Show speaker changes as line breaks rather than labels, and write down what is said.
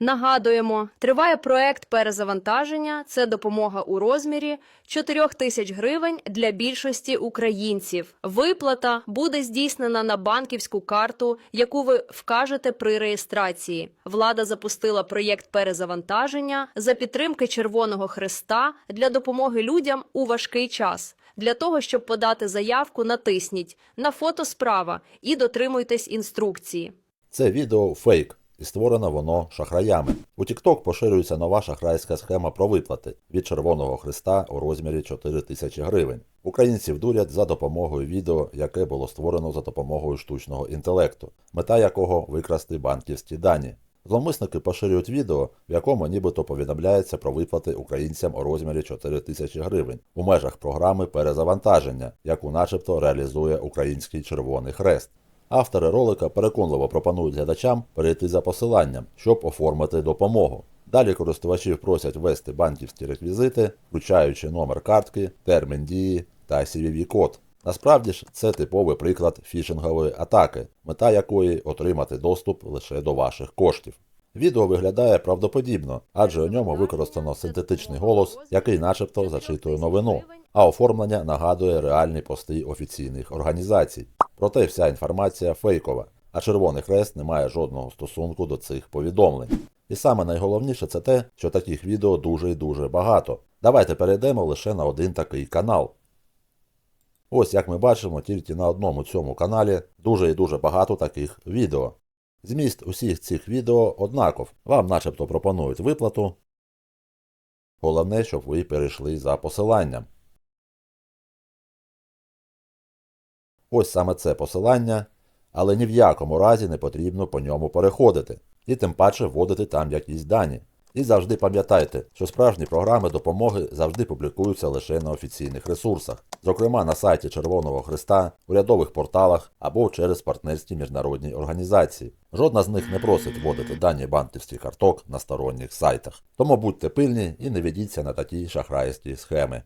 Нагадуємо, триває проект перезавантаження. Це допомога у розмірі 4 тисяч гривень для більшості українців. Виплата буде здійснена на банківську карту, яку ви вкажете при реєстрації. Влада запустила проєкт перезавантаження за підтримки Червоного Хреста для допомоги людям у важкий час. Для того, щоб подати заявку, натисніть на фото справа і дотримуйтесь інструкції.
Це відео фейк, і створено воно шахраями. У TikTok поширюється нова шахрайська схема про виплати від Червоного Христа у розмірі 4 тисячі гривень. Українців дурять за допомогою відео, яке було створено за допомогою штучного інтелекту, мета якого викрасти банківські дані. Зловмисники поширюють відео, в якому нібито повідомляється про виплати українцям у розмірі 4 тисячі гривень у межах програми перезавантаження, яку начебто реалізує Український Червоний Хрест. Автори ролика переконливо пропонують глядачам перейти за посиланням, щоб оформити допомогу. Далі користувачів просять ввести банківські реквізити, включаючи номер картки, термін дії та CVV-код. Насправді ж це типовий приклад фішингової атаки, мета якої отримати доступ лише до ваших коштів. Відео виглядає правдоподібно, адже у ньому використано синтетичний голос, який начебто зачитує новину, а оформлення нагадує реальні пости офіційних організацій. Проте вся інформація фейкова, а Червоний Хрест не має жодного стосунку до цих повідомлень. І саме найголовніше це те, що таких відео дуже і дуже багато. Давайте перейдемо лише на один такий канал. Ось як ми бачимо, тільки на одному цьому каналі дуже і дуже багато таких відео. Зміст усіх цих відео однаков. Вам начебто пропонують виплату. Головне, щоб ви перейшли за посиланням. Ось саме це посилання, але ні в якому разі не потрібно по ньому переходити, і тим паче вводити там якісь дані. І завжди пам'ятайте, що справжні програми допомоги завжди публікуються лише на офіційних ресурсах, зокрема на сайті Червоного Христа, урядових порталах або через партнерські міжнародні організації. Жодна з них не просить вводити дані банківських карток на сторонніх сайтах. Тому будьте пильні і не ведіться на такі шахрайські схеми.